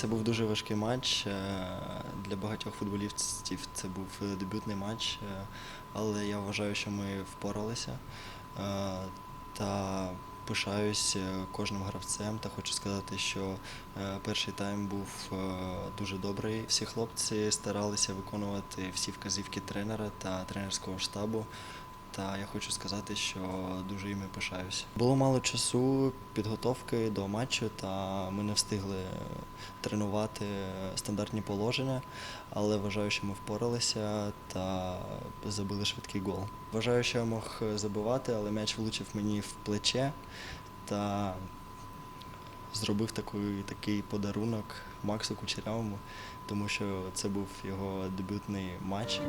Це був дуже важкий матч. Е, Для багатьох футболістів це був дебютний матч, е, але я вважаю, що ми впоралися. Е, Та пишаюсь кожним гравцем та хочу сказати, що перший тайм був дуже добрий. Всі хлопці старалися виконувати всі вказівки тренера та тренерського штабу. Та я хочу сказати, що дуже їми пишаюся. Було мало часу підготовки до матчу, та ми не встигли тренувати стандартні положення, але вважаю, що ми впоралися та забили швидкий гол. Вважаю, що я мог забивати, але м'яч влучив мені в плече та зробив такий, такий подарунок Максу Кучерявому, тому що це був його дебютний матч.